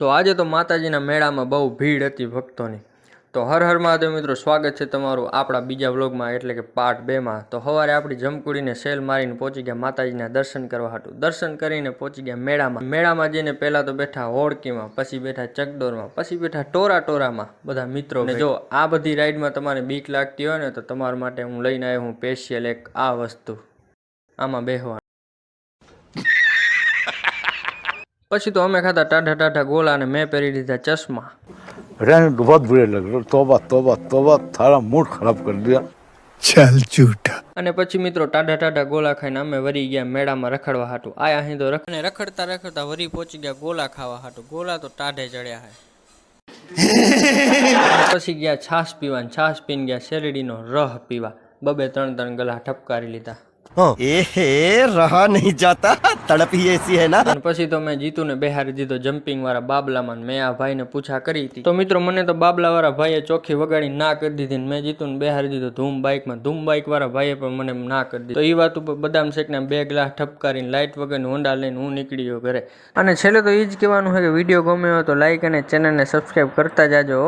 તો આજે તો માતાજીના મેળામાં બહુ ભીડ હતી ભક્તોની. તો હર હર મહાદેવ મિત્રો સ્વાગત છે તમારું આપણા બીજા વ્લોગમાં એટલે કે પાર્ટ બેમાં તો સવારે આપણી જમકુડીને સેલ મારીને પહોંચી ગયા માતાજીના દર્શન કરવા હતું દર્શન કરીને પહોંચી ગયા મેળામાં. મેળામાં જઈને પહેલાં તો બેઠા હોડકીમાં પછી બેઠા ચકડોરમાં પછી બેઠા ટોરા ટોરામાં બધા મિત્રો. જો આ બધી રાઈડમાં તમારે બીક લાગતી હોય ને તો તમારા માટે હું લઈને આવ્યો હું સ્પેશિયલ એક આ વસ્તુ. આમાં બેહવા પછી તો અમે ખાતા ટાઢા ટાઢા ગોલા અને મેં પહેરી લીધા ચશ્મા रहने तो बहुत बुरे लग रहे तोबा तोबा तोबा थारा मूड खराब कर दिया चल झूठा અને પછી મિત્રો ટાઢા ટાઢા ગોલા ખાઈને અમે વરી ગયા મેળામાં રખડવા હાટું આયા અહીં તો રખ અને રખડતા રખડતા વરી પહોંચી ગયા ગોલા ખાવા હાટું ગોલા તો ટાઢે ચડ્યા હે અને પછી ગયા છાશ પીવા ને છાશ પીને ગયા શેરડીનો રહ પીવા બબે ત્રણ ત્રણ ગલા ઠપકારી લીધા એ હે રહા નહીં જતા તડપી એસી હે ના પછી તો મેં જીતુ ને બેહારી દીધો જમ્પિંગ વાળા બાબલામાં મેં આ ભાઈને પૂછા કરી હતી તો મિત્રો મને તો બાબલા વાળા ભાઈએ ચોખ્ખી વગાડી ના કરી દીધી મેં જીતુ ને બેહારી દીધો ધૂમ બાઇકમાં ધૂમ બાઇક વાળા ભાઈ પણ મને ના કરી દીધી. તો એ વાત ઉપર બદામ શેકના બે ગ્લાસ ઠપકારીને લાઇટ વગરની હોંડા લઈને હું નીકળી ગયો ઘરે. અને છેલ્લે તો એ જ કહેવાનું છે કે વીડિયો ગમ્યો તો લાઇક અને ચેનલને સબસ્ક્રાઈબ કરતા જાજો